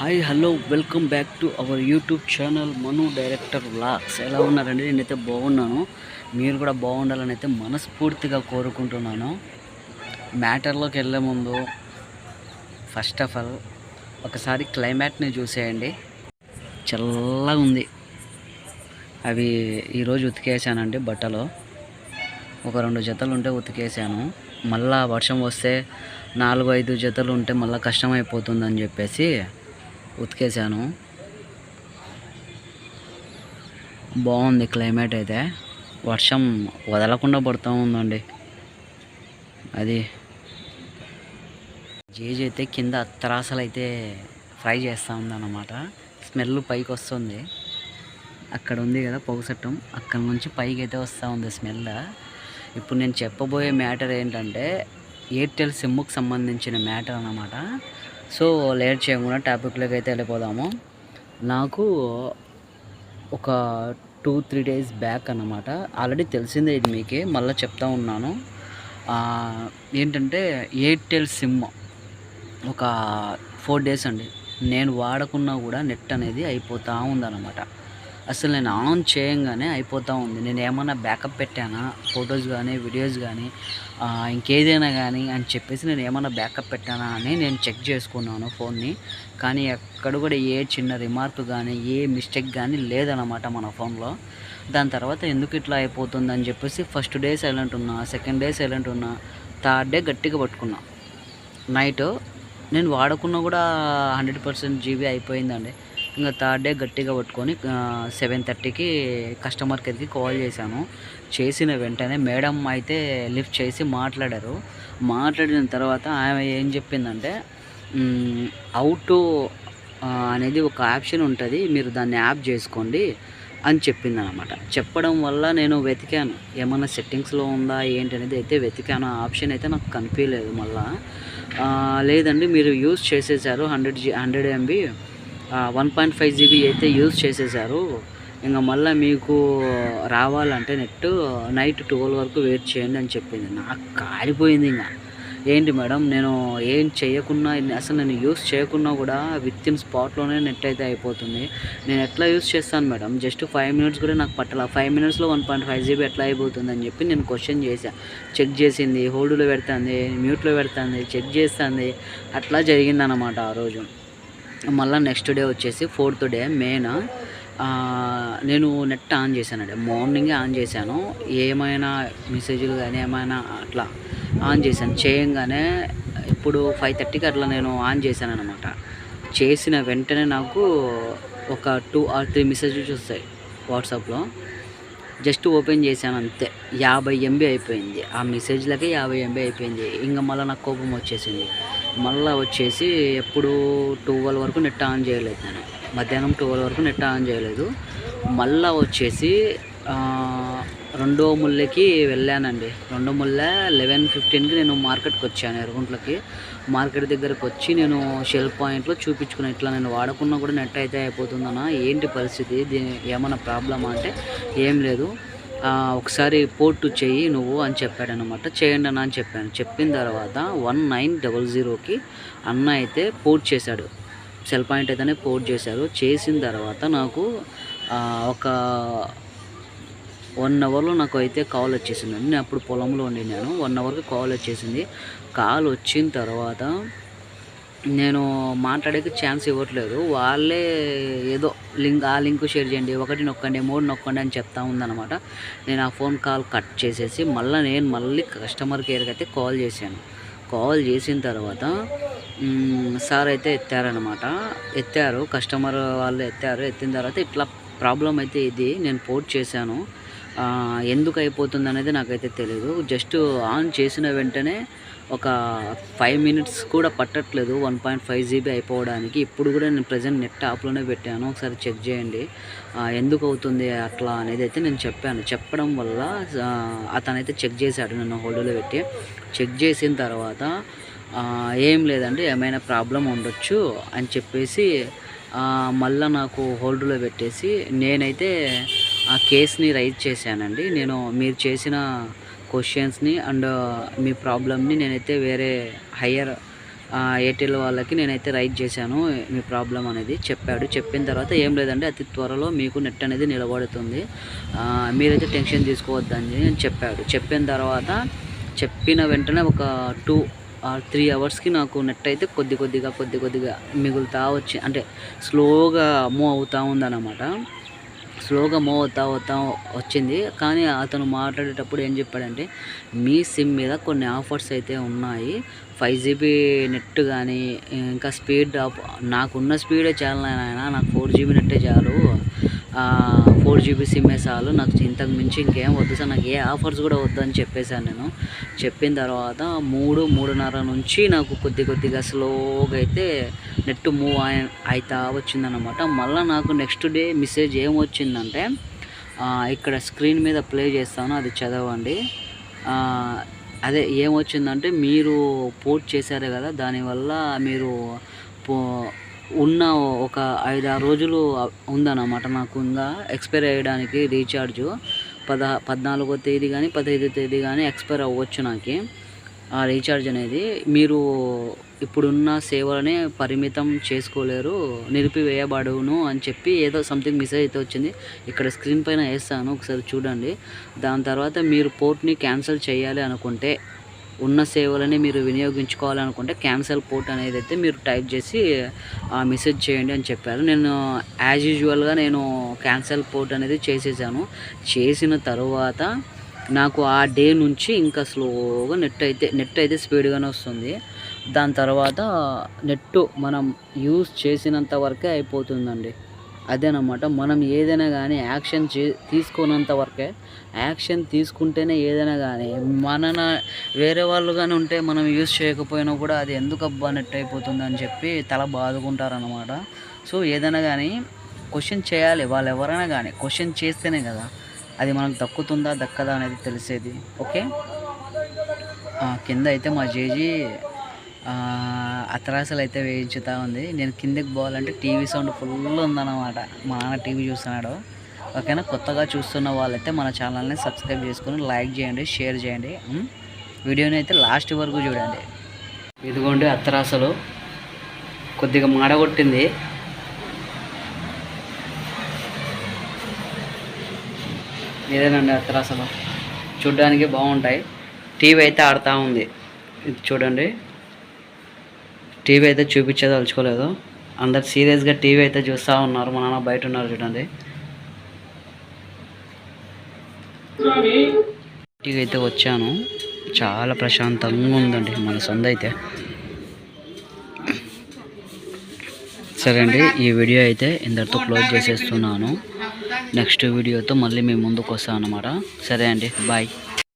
Hi hello welcome back to our YouTube channel Manu director vlogs ఎలా ఉన్నారండి? నేనైతే బాగున్నాను. మీరు కూడా బాగుండాలని అయితే మనస్ఫూర్తిగా కోరుకుంటున్నాను. మ్యాటర్లోకి వెళ్ళే ముందు ఫస్ట్ ఆఫ్ ఆల్ ఒకసారి క్లైమేట్ని చూసేయండి. చల్లగా ఉంది. అవి ఈరోజు ఉతికేసానండి బట్టలు. ఒక రెండు జతలు ఉంటే ఉతికేసాను. మళ్ళా వర్షం వస్తే నాలుగు ఐదు జతలు ఉంటే మళ్ళీ కష్టమైపోతుందని చెప్పేసి ఉతికేసాను బాగుంది క్లైమేట్ అయితే. వర్షం వదలకుండా పడుతూ ఉందండి. అది జేజ్ అయితే కింద అత్తరాసలు అయితే ఫ్రై చేస్తూ ఉందన్నమాట. స్మెల్ పైకి వస్తుంది అక్కడ ఉంది కదా పొగసట్టం అక్కడ నుంచి పైకి అయితే వస్తూ ఉంది స్మెల్. ఇప్పుడు నేను చెప్పబోయే మ్యాటర్ ఏంటంటే ఎయిర్టెల్ సిమ్కి సంబంధించిన మ్యాటర్ అన్నమాట. సో లేట్ చేయకుండా టాపిక్లోకి అయితే వెళ్ళిపోదాము. నాకు ఒక టూ త్రీ డేస్ బ్యాక్ అన్నమాట. ఆల్రెడీ తెలిసిందే ఇది మీకే మళ్ళీ చెప్తా ఉన్నాను. ఏంటంటే ఎయిర్టెల్ సిమ్ ఒక ఫోర్ డేస్ అండి. నేను వాడకున్నా కూడా నెట్ అనేది అయిపోతూ ఉందన్నమాట. అసలు నేను ఆన్ చేయంగానే అయిపోతూ ఉంది. నేను ఏమన్నా బ్యాకప్ పెట్టానా? ఫొటోస్ కానీ వీడియోస్ కానీ ఇంకేదైనా కానీ అని చెప్పేసి నేను ఏమన్నా బ్యాకప్ పెట్టానా అని నేను చెక్ చేసుకున్నాను ఫోన్ని. కానీ ఎక్కడ కూడా ఏ చిన్న రిమార్క్ కానీ ఏ మిస్టేక్ కానీ లేదన్నమాట మన ఫోన్లో. దాని తర్వాత ఎందుకు ఇట్లా అయిపోతుంది అని చెప్పేసి ఫస్ట్ డే సైలెంట్ ఉన్నా సెకండ్ డే సైలెంట్ ఉన్నా థర్డ్ డే గట్టిగా పట్టుకున్నా. నైట్ నేను వాడకున్నా కూడా హండ్రెడ్ పర్సెంట్ జీబీ అయిపోయిందండి. ఇంకా థర్డ్ డే గట్టిగా పట్టుకొని సెవెన్ థర్టీకి కస్టమర్ కేర్కి కాల్ చేశాను చేసిన వెంటనే మేడం అయితే లిఫ్ట్ చేసి మాట్లాడారు. మాట్లాడిన తర్వాత ఆమె ఏం చెప్పిందంటే అవుట్ అనేది ఒక ఆప్షన్ ఉంటుంది మీరు దాన్ని యాప్ చేసుకోండి అని చెప్పింది అనమాట చెప్పడం వల్ల నేను వెతికాను. ఏమైనా సెట్టింగ్స్లో ఉందా ఏంటి అనేది అయితే వెతికాను. ఆ ఆప్షన్ అయితే నాకు కనిపించలేదు మళ్ళా. లేదండి మీరు యూస్ చేసేసారు hundred G hundred MB. One point five GB అయితే యూజ్ చేసేసారు. ఇంకా మళ్ళీ మీకు రావాలంటే నెట్ నైట్ ట్వెల్వ్ వరకు వెయిట్ చేయండి అని చెప్పింది. నాకు కాలిపోయింది ఇంకా. ఏంటి మేడం నేను ఏం చేయకున్నా అసలు నేను యూస్ చేయకున్నా కూడా విత్ ఇన్ స్పాట్లోనే నెట్ అయితే అయిపోతుంది. నేను ఎట్లా యూస్ చేస్తాను మేడం జస్ట్ ఫైవ్ మినిట్స్ కూడా నాకు పట్టాల. ఫైవ్ మినిట్స్లో వన్ పాయింట్ ఫైవ్ జీబీ ఎట్లా అయిపోతుంది అని చెప్పి నేను క్వశ్చన్ చేశాను చెక్ చేసింది హోల్డ్లో పెడుతుంది మ్యూట్లో పెడుతుంది చెక్ చేస్తుంది. అట్లా జరిగిందన్నమాట ఆ రోజు. మళ్ళీ నెక్స్ట్ డే వచ్చేసి ఫోర్త్ డే మెయిన్ నేను నెట్ ఆన్ చేశానండి. మార్నింగే ఆన్ చేశాను. ఏమైనా మెసేజ్లు కానీ ఏమైనా అట్లా ఆన్ చేశాను. చేయంగానే ఇప్పుడు ఫైవ్ థర్టీకి అట్లా నేను ఆన్ చేశాను అనమాట చేసిన వెంటనే నాకు ఒక టూ ఆర్ త్రీ మెసేజెస్ వస్తాయి వాట్సాప్లో జస్ట్ ఓపెన్ చేశాను అంతే. యాభై ఎంబీ అయిపోయింది. ఆ మెసేజ్లకే యాభై ఎంబీ అయిపోయింది. ఇంకా మళ్ళీ నాకు కోపం వచ్చేసింది. మళ్ళీ వచ్చేసి ఎప్పుడు ట్వెల్వ్ వరకు నెట్ ఆన్ చేయలేదు నేను. మధ్యాహ్నం ట్వెల్వ్ వరకు నెట్ ఆన్ చేయలేదు. మళ్ళీ వచ్చేసి రెండో ముళ్ళకి వెళ్ళానండి. రెండో ముళ్ళ లెవెన్ ఫిఫ్టీన్కి నేను మార్కెట్కి వచ్చాను ఎరుగుంట్లకి మార్కెట్ దగ్గరకు వచ్చి నేను షెల్ పాయింట్లో చూపించుకున్నాను ఇట్లా నేను వాడకున్నా కూడా నెట్ అయితే అయిపోతుందన్నా. ఏంటి పరిస్థితి? దీని ఏమైనా ప్రాబ్లమా అంటే ఏం లేదు. ఒకసారి పోర్ట్ చెయ్యి నువ్వు అని చెప్పాడనమాట చేయండి అని చెప్పాను. చెప్పిన తర్వాత వన్ నైన్ డబల్ జీరోకి అన్న అయితే పోర్ట్ చేశాడు. సెల్ పాయింట్ అయితేనే పోర్ట్ చేశారు. చేసిన తర్వాత నాకు ఒక వన్ అవర్లో నాకు అయితే కాల్ వచ్చేసింది. నేను అప్పుడు పొలంలో ఉండినాను వన్ అవర్కి కాల్ వచ్చేసింది. కాల్ వచ్చిన తర్వాత నేను మాట్లాడేకి ఛాన్స్ ఇవ్వట్లేదు. వాళ్ళే ఏదో లింక్ ఆ లింక్ షేర్ చేయండి ఒకటి నొక్కండి మూడు నొక్కండి అని చెప్తా ఉందన్నమాట. నేను ఆ ఫోన్ కాల్ కట్ చేసేసి మళ్ళీ నేను మళ్ళీ కస్టమర్ కేర్కి అయితే కాల్ చేశాను. కాల్ చేసిన తర్వాత సార్ అయితే ఎత్తారనమాట ఎత్తారు కస్టమర్ వాళ్ళు ఎత్తారు. ఎత్తిన తర్వాత ఇట్లా ప్రాబ్లం అయితే ఇది. నేను పోర్ట్ చేశాను. ఎందుకు అయిపోతుంది అనేది నాకైతే తెలియదు జస్ట్ ఆన్ చేసిన వెంటనే ఒక ఫైవ్ మినిట్స్ కూడా పట్టట్లేదు. వన్ పాయింట్ ఫైవ్ జీబీ అయిపోవడానికి. ఇప్పుడు కూడా నేను ప్రజెంట్ నెట్ ఆప్లోనే పెట్టాను. ఒకసారి చెక్ చేయండి. ఎందుకు అవుతుంది అట్లా అనేది అయితే నేను చెప్పాను. చెప్పడం వల్ల అతనైతే చెక్ చేశాడు నన్ను హోల్డ్లో పెట్టి. చెక్ చేసిన తర్వాత ఏం లేదండి ఏమైనా ప్రాబ్లం ఉండొచ్చు అని చెప్పేసి మళ్ళీ మళ్ళా నాకు హోల్డ్లో పెట్టేసి నేనైతే ఆ కేస్ని రైజ్ చేశానండి. నేను మీరు చేసిన క్వశ్చన్స్ని అండ్ మీ ప్రాబ్లమ్ని నేనైతే వేరే హయ్యర్ ఎయిర్టెల్ వాళ్ళకి నేనైతే రైట్ చేశాను. మీ ప్రాబ్లం అనేది చెప్పాడు. చెప్పిన తర్వాత ఏం లేదండి. అతి త్వరలో మీకు నెట్ అనేది నిలబడుతుంది. మీరైతే టెన్షన్ తీసుకోవద్దని నేను చెప్పాడు. చెప్పిన తర్వాత చెప్పిన వెంటనే ఒక టూ ఆర్ త్రీ అవర్స్కి నాకు నెట్ అయితే కొద్ది కొద్దిగా కొద్ది కొద్దిగా మిగులుతా వచ్చి అంటే స్లోగా మూవ్ అవుతూ ఉందన్నమాట. స్లోగా మూవ్ అవుతా అవుతా వచ్చింది. కానీ అతను మాట్లాడేటప్పుడు ఏం చెప్పాడంటే మీ సిమ్ మీద కొన్ని ఆఫర్స్ అయితే ఉన్నాయి. ఫైవ్ జీబీ నెట్ కానీ ఇంకా స్పీడ్ ఆఫ్ నాకున్న స్పీడే చాలా నాయన నాకు ఫోర్ జీబీ నెట్టే చాలు. ఫోర్ జీబీ సిమ్మే చాలు నాకు ఇంతకు మించి ఇంకేం వద్దు సార్. నాకు ఏ ఆఫర్స్ కూడా వద్దు అని చెప్పేశాను నేను. చెప్పిన తర్వాత మూడు మూడున్నర నుంచి నాకు కొద్ది కొద్దిగా స్లోగా అయితే నెట్ మూవ్ అవుతా వచ్చిందనమాట మళ్ళీ నాకు నెక్స్ట్ డే మెసేజ్ ఏం వచ్చిందంటే ఇక్కడ స్క్రీన్ మీద ప్లే చేస్తాను అది చదవండి. అదే ఏమొచ్చిందంటే మీరు పోర్ట్ చేశారు కదా దానివల్ల మీరు పో ఉన్న ఒక ఐదారు రోజులు ఉందన్నమాట నాకు ఇంకా ఎక్స్పైర్ అయ్యడానికి రీఛార్జ్ పద పద్నాలుగో తేదీ కానీ పదహైదో తేదీ కానీ ఎక్స్పైర్ అవ్వచ్చు నాకు. ఆ రీఛార్జ్ అనేది మీరు ఇప్పుడున్న సేవలనే పరిమితం చేసుకోలేరు నిలిపివేయబడును అని చెప్పి ఏదో సంథింగ్ మెసేజ్ అయితే వచ్చింది. ఇక్కడ స్క్రీన్ పైన వేస్తాను ఒకసారి చూడండి. దాని తర్వాత మీరు పోర్ట్ని క్యాన్సిల్ చేయాలి అనుకుంటే ఉన్న సేవలని మీరు వినియోగించుకోవాలనుకుంటే క్యాన్సల్ పోర్ట్ అనేది అయితే మీరు టైప్ చేసి ఆ మెసేజ్ చేయండి అని చెప్పారు. నేను యాజ్ యూజువల్గా నేను క్యాన్సల్ పోర్ట్ అనేది చేసేసాను. చేసిన తర్వాత నాకు ఆ డే నుంచి ఇంకా స్లోగా నెట్ అయితే నెట్ అయితే స్పీడ్గానే వస్తుంది. దాని తర్వాత నెట్ మనం యూస్ చేసినంత వరకే అయిపోతుందండి. అదేనమాట మనం ఏదైనా కానీ యాక్షన్ చే తీసుకున్నంత వరకే యాక్షన్ తీసుకుంటేనే ఏదైనా కానీ మన వేరే వాళ్ళు కానీ ఉంటే మనం యూస్ చేయకపోయినా కూడా అది ఎందుకు అబ్బా నెట్ అయిపోతుంది అని చెప్పి తల బాదుకుంటారనమాట సో ఏదైనా కానీ క్వశ్చన్ చేయాలి వాళ్ళు ఎవరైనా కానీ క్వశ్చన్ చేస్తేనే కదా అది మనకు దక్కుతుందా దక్కదా అనేది తెలిసేది. ఓకే? కింద అయితే మా జేజీ అతరాసలు అయితే వేయించుతా ఉంది. నేను కిందకి పోవాలంటే టీవీ సౌండ్ ఫుల్ ఉందన్నమాట. మా నాన్న టీవీ చూస్తున్నాడు. ఓకేనా? కొత్తగా చూస్తున్న వాళ్ళైతే మన ఛానల్ని సబ్స్క్రైబ్ చేసుకొని లైక్ చేయండి షేర్ చేయండి. వీడియోని అయితే లాస్ట్ వరకు చూడండి. ఇదిగోండి అత్తరాసలు కొద్దిగా మాడగొట్టింది. ఇదేనండి అత్తరాసలు చూడ్డానికి బాగుంటాయి. టీవీ అయితే ఆడుతూ ఉంది. ఇది చూడండి. టీవీ అయితే చూపించేదలుచుకోలేదు అందరు సీరియస్గా టీవీ అయితే చూస్తూ ఉన్నారు. మా నాన్న బయట ఉన్నారు చూడండి. ఇంటికి అయితే వచ్చాను. చాలా ప్రశాంతంగా ఉందండి మన సొంత అయితే. సరే అండి ఈ వీడియో అయితే ఇందరితో క్లోజ్ చేసేస్తున్నాను. నెక్స్ట్ వీడియోతో మళ్ళీ మీ ముందుకు వస్తాను అనమాట సరే అండి బాయ్.